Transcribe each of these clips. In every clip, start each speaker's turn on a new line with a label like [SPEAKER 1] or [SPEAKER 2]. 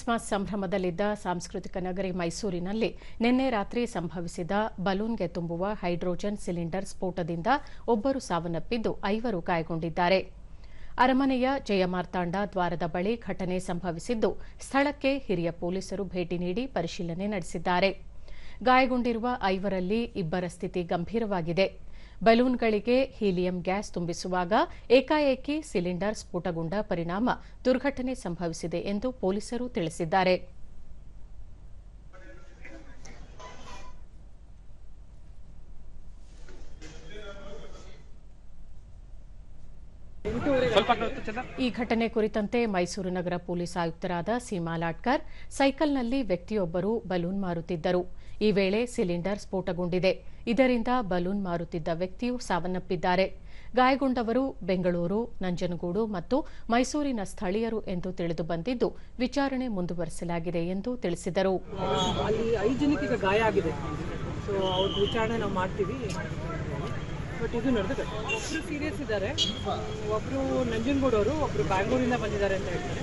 [SPEAKER 1] Christmas ಸಂಭ್ರಮದಲ್ಲಿದ್ದ ಸಾಂಸ್ಕೃತಿಕ ನಗರಿ ಮೈಸೂರಿನಲ್ಲಿ ನಿನ್ನೆ ರಾತ್ರಿ ಸಂಭವಿಸಿದ ಬಲೂನ್ಗೆ ತುಂಬುವ ಹೈಡ್ರೋಜನ್ ಸಿಲಿಂಡರ್ ಸ್ಫೋಟದಿಂದ ಒಬ್ಬರು ಸಾವನ್ನಪ್ಪಿದ್ದು ಐವರು ಗಾಯಗೊಂಡಿದ್ದಾರೆ. ಅರಮನೆಯ ಜಯಮಾರ್ತಾಂಡ ದ್ವಾರದ ಬಳಿ ಘಟನೆ ಸಂಭವಿಸಿದ್ದು ಸ್ಥಳಕ್ಕೆ ಹಿರಿಯ ಪೊಲೀಸರು ಭೇಟಿ ನೀಡಿ ಪರಿಶೀಲನೆ ನಡೆಸಿದ್ದಾರೆ. ಗಾಯಗೊಂಡಿರುವ ಐವರಲ್ಲಿ ಇಬ್ಬರ ಸ್ಥಿತಿ ಗಂಭೀರವಾಗಿದೆ. ಬಲೂನ್ಗಳಿಗೆ ಹೀಲಿಯಂ ಗ್ಯಾಸ್ ತುಂಬಿಸುವಾಗ ಏಕಾಏಕಿ ಸಿಲಿಂಡರ್ ಸ್ಫೋಟಗೊಂಡ ಪರಿಣಾಮ ದುರ್ಘಟನೆ ಸಂಭವಿಸಿದೆ ಎಂದು ಪೊಲೀಸರು ತಿಳಿಸಿದ್ದಾರೆ. ಈ ಘಟನೆ ಕುರಿತಂತೆ ಮೈಸೂರು ನಗರ ಪೊಲೀಸ್ ಆಯುಕ್ತರಾದ ಸೀಮಾ ಲಾಟ್ಕರ್ ಸೈಕಲ್ನಲ್ಲಿ ವ್ಯಕ್ತಿಯೊಬ್ಬರು ಬಲೂನ್ ಮಾರುತ್ತಿದ್ದರು. ಈ ವೇಳೆ ಸಿಲಿಂಡರ್ ಸ್ಫೋಟಗೊಂಡಿದೆ. ಇದರಿಂದ ಬಲೂನ್ ಮಾರುತ್ತಿದ್ದ ವ್ಯಕ್ತಿಯು ಸಾವನ್ನಪ್ಪಿದ್ದಾರೆ. ಗಾಯಗೊಂಡವರು ಬೆಂಗಳೂರು, ನಂಜನಗೂಡು ಮತ್ತು ಮೈಸೂರಿನ ಸ್ಥಳೀಯರು ಎಂದು ತಿಳಿದು ಬಂದಿದ್ದು ವಿಚಾರಣೆ ಮುಂದುವರೆಸಲಾಗಿದೆ ಎಂದು ತಿಳಿಸಿದರು.
[SPEAKER 2] ಅವ್ರ ಬಟ್ ಇದು ನಡೆದ ಒಬ್ಬರು ಸೀರಿಯಸ್ ಇದ್ದಾರೆ ಒಬ್ಬರು ನಂಜನಗೂಡವರು ಒಬ್ಬರು ಬ್ಯಾಂಗ್ಳೂರಿಂದ ಬಂದಿದ್ದಾರೆ ಅಂತ ಹೇಳ್ತಾರೆ.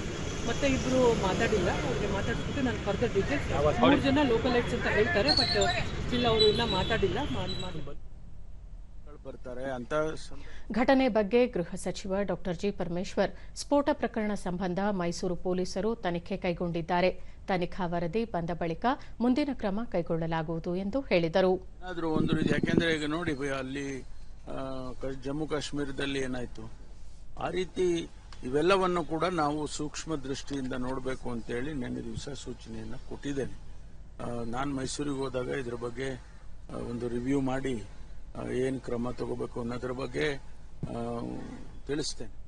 [SPEAKER 2] ಮತ್ತೆ ಇಬ್ಬರು ಮಾತಾಡಿಲ್ಲ. ಅವ್ರಿಗೆ ಮಾತಾಡ್ಬಿಟ್ಟು ನಾನು ಫರ್ದರ್ ಡೀಟೇಲ್ಸ್ ಮೂರು ಜನ ಲೋಕಲ್ ಐಟ್ಸ್ ಅಂತ ಹೇಳ್ತಾರೆ ಬಟ್ ಸ್ಟಿಲ್ ಅವರು ಇನ್ನೂ ಮಾತಾಡಿಲ್ಲ.
[SPEAKER 3] ಬರ್ತಾರೆ ಅಂತ
[SPEAKER 1] ಘಟನೆ ಬಗ್ಗೆ ಗೃಹ ಸಚಿವ ಡಾ ಜಿ ಪರಮೇಶ್ವರ್ ಸ್ಫೋಟ ಪ್ರಕರಣ ಸಂಬಂಧ ಮೈಸೂರು ಪೊಲೀಸರು ತನಿಖೆ ಕೈಗೊಂಡಿದ್ದಾರೆ. ತನಿಖಾ ವರದಿ ಬಂದ ಬಳಿಕ ಮುಂದಿನ ಕ್ರಮ ಕೈಗೊಳ್ಳಲಾಗುವುದು ಎಂದು ಹೇಳಿದರು.
[SPEAKER 3] ಒಂದು ಯಾಕೆಂದ್ರೆ ಈಗ ನೋಡಿ ಅಲ್ಲಿ ಜಮ್ಮು ಕಾಶ್ಮೀರದಲ್ಲಿ ಏನಾಯ್ತು? ಆ ರೀತಿ ಇವೆಲ್ಲವನ್ನು ಕೂಡ ನಾವು ಸೂಕ್ಷ್ಮ ದೃಷ್ಟಿಯಿಂದ ನೋಡಬೇಕು ಅಂತೇಳಿ ನಿನ್ನೆ ದಿವಸ ಸೂಚನೆಯನ್ನ ಕೊಟ್ಟಿದ್ದೇನೆ. ನಾನು ಮೈಸೂರಿಗೆ ಹೋದಾಗ ಇದ್ರ ಬಗ್ಗೆ ಒಂದು ರಿವ್ಯೂ ಮಾಡಿ ಏನು ಕ್ರಮ ತಗೋಬೇಕು ಅನ್ನೋದ್ರ ಬಗ್ಗೆ ತಿಳಿಸ್ತೇನೆ.